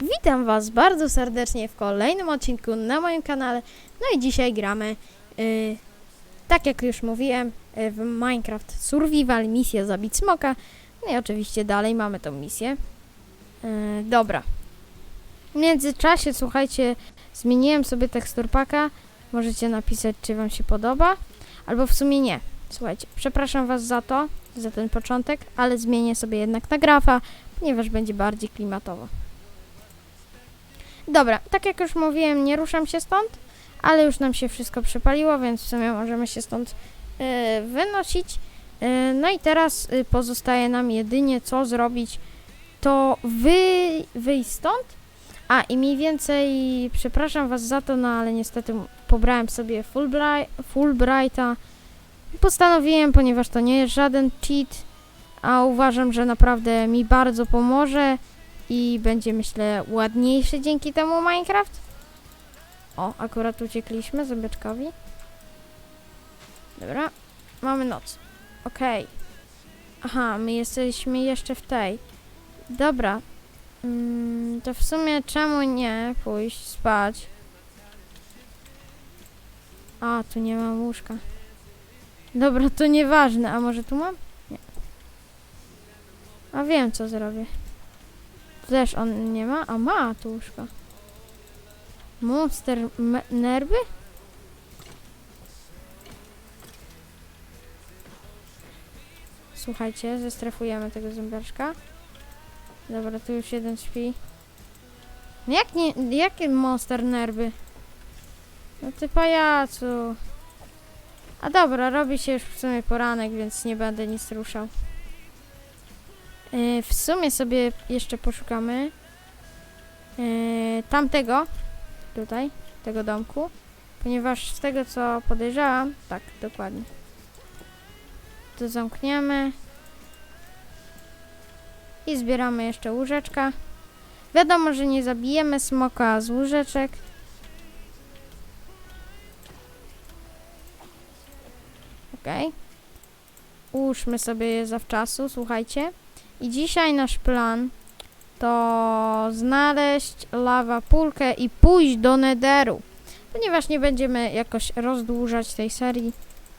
Witam Was bardzo serdecznie w kolejnym odcinku na moim kanale. No i dzisiaj gramy, y, tak jak już mówiłem, y, w Minecraft Survival, misję zabić smoka. No i oczywiście dalej mamy tą misję. Y, dobra. W międzyczasie, słuchajcie, zmieniłem sobie teksturpaka. Możecie napisać, czy Wam się podoba, albo w sumie nie. Słuchajcie, przepraszam Was za to, za ten początek, ale zmienię sobie jednak na grafa, ponieważ będzie bardziej klimatowo. Dobra, tak jak już mówiłem, nie ruszam się stąd, ale już nam się wszystko przypaliło, więc w sumie możemy się stąd e, wynosić. E, no i teraz e, pozostaje nam jedynie co zrobić, to wy, wyjść stąd. A i mniej więcej, przepraszam Was za to, no ale niestety pobrałem sobie Fulbright, Fulbrighta. Postanowiłem, ponieważ to nie jest żaden cheat, a uważam, że naprawdę mi bardzo pomoże i będzie myślę ładniejszy dzięki temu Minecraft. O, akurat uciekliśmy zębeczkowi. Dobra, mamy noc. Okej. Aha, my jesteśmy jeszcze w tej. Dobra. Mm, to w sumie czemu nie pójść spać? A, tu nie mam łóżka. Dobra, to nieważne. A może tu mam? Nie. A wiem, co zrobię. Też on nie ma? A ma tu łóżko. Monster nerwy? Słuchajcie, zestrefujemy tego zębeczka. Dobra, tu już jeden śpi. Jak nie, jakie monster nerwy? No ty pajacu. A dobra, robi się już w sumie poranek, więc nie będę nic ruszał. Yy, w sumie sobie jeszcze poszukamy yy, tamtego, tutaj, tego domku, ponieważ z tego co podejrzewam, tak, dokładnie. To zamkniemy i zbieramy jeszcze łóżeczka. Wiadomo, że nie zabijemy smoka z łóżeczek. Okej. Ułóżmy sobie je zawczasu, słuchajcie. I dzisiaj nasz plan to znaleźć lawa pulkę i pójść do Nederu. Ponieważ nie będziemy jakoś rozdłużać tej serii,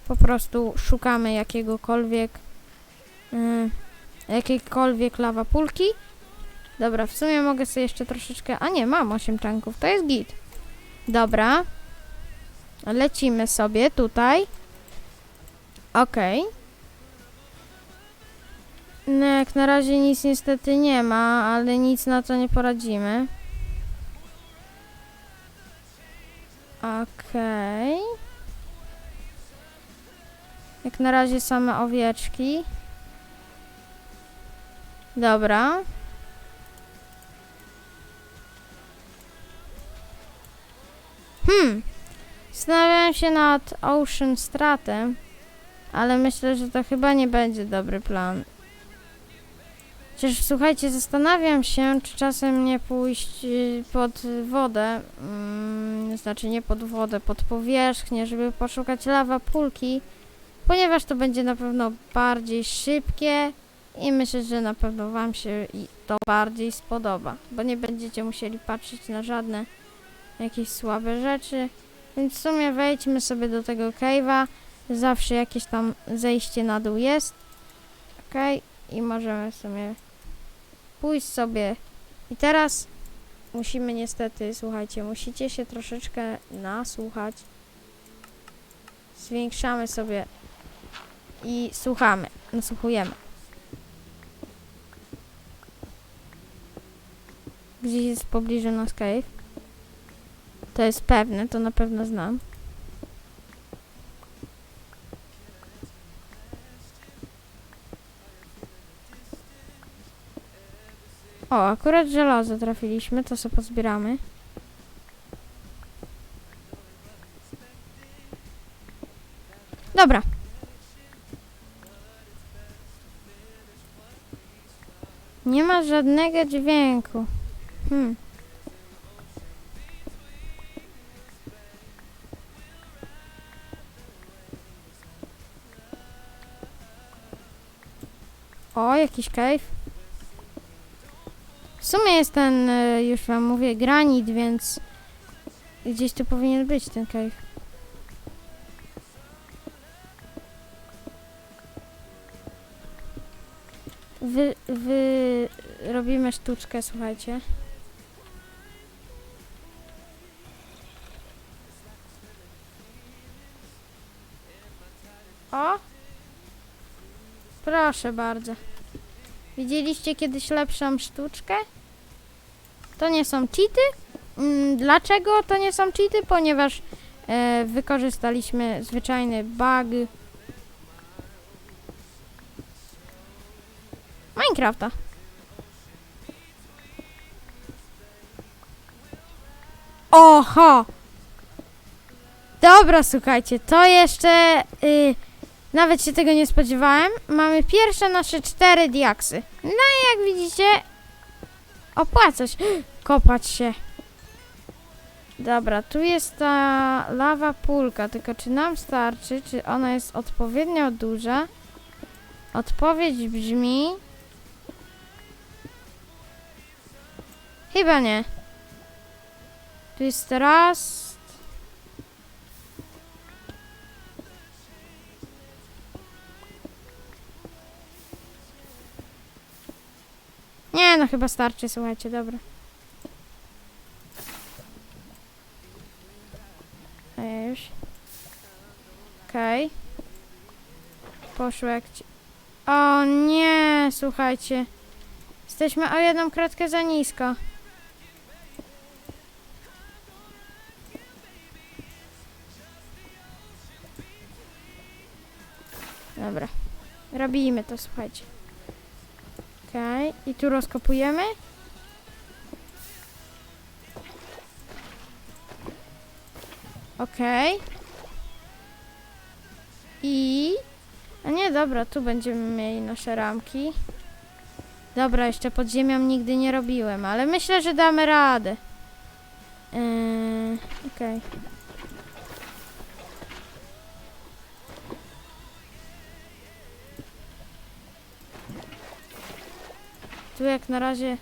po prostu szukamy jakiegokolwiek yy, jakiejkolwiek lawa pulki. Dobra, w sumie mogę sobie jeszcze troszeczkę... A nie, mam 8 czanków, to jest git. Dobra. Lecimy sobie tutaj. Okej. No jak na razie nic niestety nie ma, ale nic na to nie poradzimy. Okej. Jak na razie same owieczki. Dobra. Hmm. Zastanawiałem się nad Ocean Stratem, ale myślę, że to chyba nie będzie dobry plan. Chociaż słuchajcie, zastanawiam się, czy czasem nie pójść y, pod wodę, mm, znaczy nie pod wodę, pod powierzchnię, żeby poszukać lawa pulki, ponieważ to będzie na pewno bardziej szybkie i myślę, że na pewno Wam się to bardziej spodoba, bo nie będziecie musieli patrzeć na żadne jakieś słabe rzeczy. Więc w sumie wejdźmy sobie do tego cave'a. Zawsze jakieś tam zejście na dół jest. Ok, i możemy sobie pójść sobie. I teraz musimy niestety, słuchajcie, musicie się troszeczkę nasłuchać. Zwiększamy sobie i słuchamy, nasłuchujemy. Gdzieś jest w pobliżu nas cave. To jest pewne, to na pewno znam. O, akurat żelazo trafiliśmy, to sobie pozbieramy. Dobra. Nie ma żadnego dźwięku. Hmm. O, jakiś cave. Sumie jest ten, y, już wam mówię, granit, więc gdzieś tu powinien być ten cave. Wy, wy robimy sztuczkę, słuchajcie. O! Proszę bardzo. Widzieliście kiedyś lepszą sztuczkę? To nie są cheaty. Mm, Dlaczego to nie są cheaty? Ponieważ e, wykorzystaliśmy zwyczajny bug Minecrafta. Oho! Dobra, słuchajcie, to jeszcze... Y, nawet się tego nie spodziewałem. Mamy pierwsze nasze cztery diaksy. No i jak widzicie, opłaca się kopać się. Dobra, tu jest ta lawa pulka, tylko czy nam starczy, czy ona jest odpowiednio duża? Odpowiedź brzmi... Chyba nie. Tu jest raz... Nie, no chyba starczy, słuchajcie, dobra. A ja już. Okej. Poszło jak ci... O nie, słuchajcie. Jesteśmy o jedną kratkę za nisko. Dobra. Robimy to, słuchajcie. I tu rozkopujemy. Okej. I... A nie, dobra, tu będziemy mieli nasze ramki. Dobra, jeszcze pod ziemią nigdy nie robiłem, ale myślę, że damy radę. Yy, Okej. Tu jak na razie...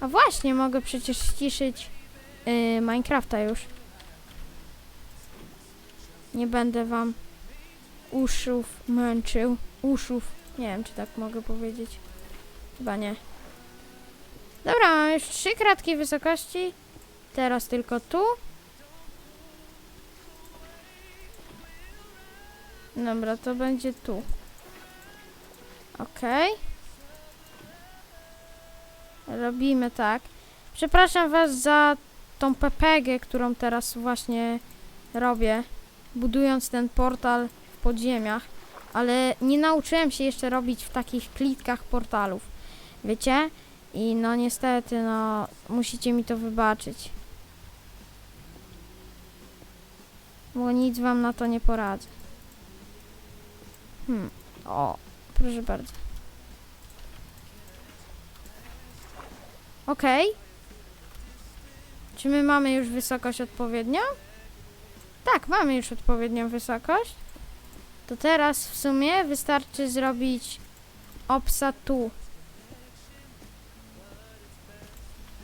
A właśnie, mogę przecież ściszyć yy, Minecrafta już. Nie będę wam uszów męczył. Uszów. Nie wiem, czy tak mogę powiedzieć. Chyba nie. Dobra, mam już trzy kratki wysokości. Teraz tylko tu. Dobra, to będzie tu. Okej. Robimy tak. Przepraszam was za tą pepegę, którą teraz właśnie robię, budując ten portal w podziemiach, ale nie nauczyłem się jeszcze robić w takich klitkach portalów. Wiecie? I no niestety, no musicie mi to wybaczyć. Bo nic wam na to nie poradzę. Hmm. O, proszę bardzo. Okej. Czy my mamy już wysokość odpowiednią? Tak, mamy już odpowiednią wysokość. To teraz w sumie wystarczy zrobić opsa tu.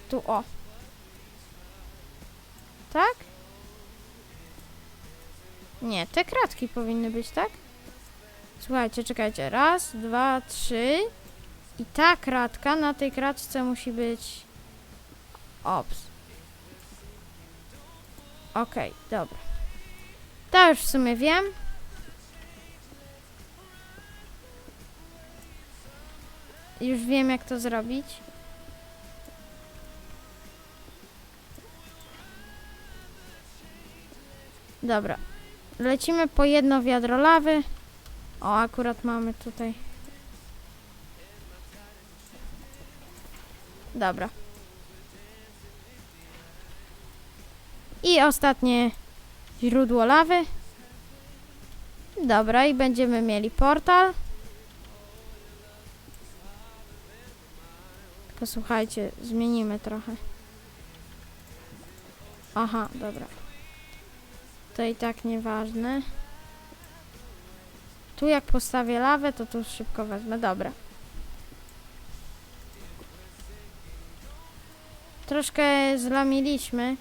Tu o. Tak? Nie, te kratki powinny być, tak? Słuchajcie, czekajcie. Raz, dwa, trzy. I ta kratka, na tej kratce musi być ops. Okej, dobra. To już w sumie wiem. Już wiem, jak to zrobić. Dobra. Lecimy po jedno wiadro lawy. O, akurat mamy tutaj. Dobra. I ostatnie źródło lawy. Dobra, i będziemy mieli portal. Tylko słuchajcie, zmienimy trochę. Aha, dobra. To i tak nieważne. Tu jak postawię lawę, to tu szybko wezmę. Dobra. Troszkę zlamiliśmy.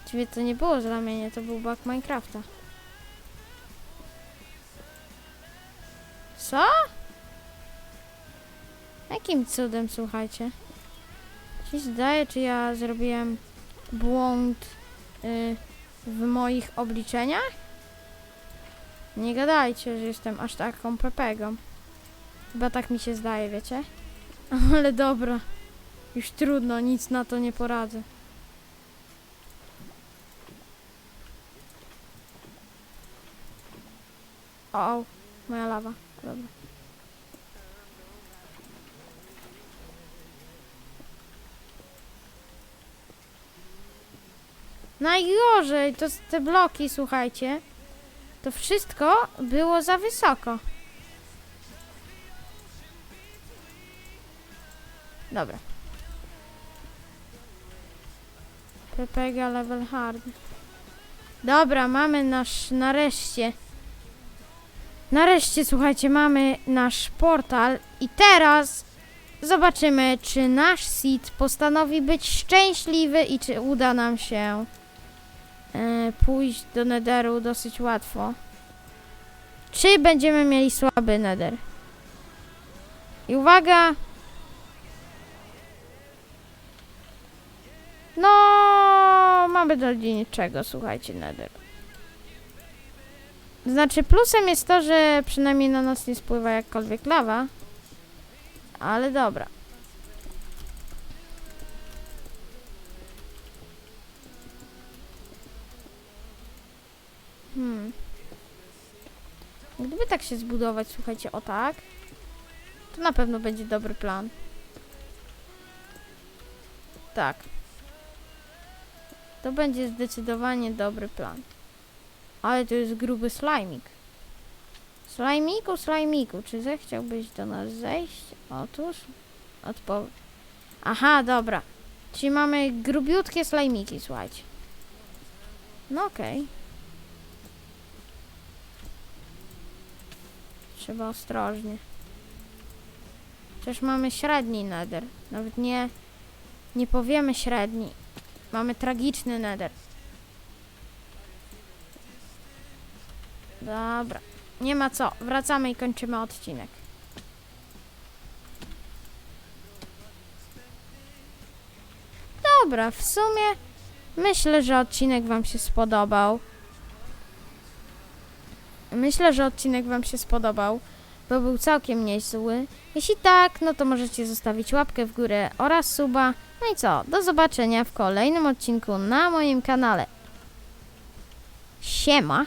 Właściwie to nie było zlamienie, to był bug Minecrafta. Co? Jakim cudem, słuchajcie? Ci zdaje, czy ja zrobiłem błąd y, w moich obliczeniach? Nie gadajcie, że jestem aż taką pepegą. Chyba tak mi się zdaje, wiecie? Ale dobra. Już trudno, nic na to nie poradzę. O, moja lawa. Dobra. Najgorzej to te bloki, słuchajcie. To wszystko było za wysoko. Dobra. Pepega level hard. Dobra, mamy nasz nareszcie. Nareszcie, słuchajcie, mamy nasz portal i teraz zobaczymy, czy nasz seed postanowi być szczęśliwy i czy uda nam się e, pójść do Netheru dosyć łatwo. Czy będziemy mieli słaby Nether? I uwaga! Mamy do niczego, słuchajcie, Nether. Znaczy, plusem jest to, że przynajmniej na nas nie spływa jakkolwiek lawa. Ale dobra. Hmm. Gdyby tak się zbudować, słuchajcie, o tak, to na pewno będzie dobry plan. Tak. To będzie zdecydowanie dobry plan. Ale to jest gruby slajmik. Slajmiku, slajmiku, czy zechciałbyś do nas zejść? Otóż, odpowiedź. Aha, dobra. Czyli mamy grubiutkie slajmiki, słuchajcie. No okej. Trzeba ostrożnie. Przecież mamy średni nether. Nawet nie, nie powiemy średni. Mamy tragiczny nether. Dobra. Nie ma co. Wracamy i kończymy odcinek. Dobra, w sumie myślę, że odcinek Wam się spodobał. Myślę, że odcinek Wam się spodobał, bo był całkiem niezły. Jeśli tak, no to możecie zostawić łapkę w górę oraz suba. No i co? Do zobaczenia w kolejnym odcinku na moim kanale. Siema!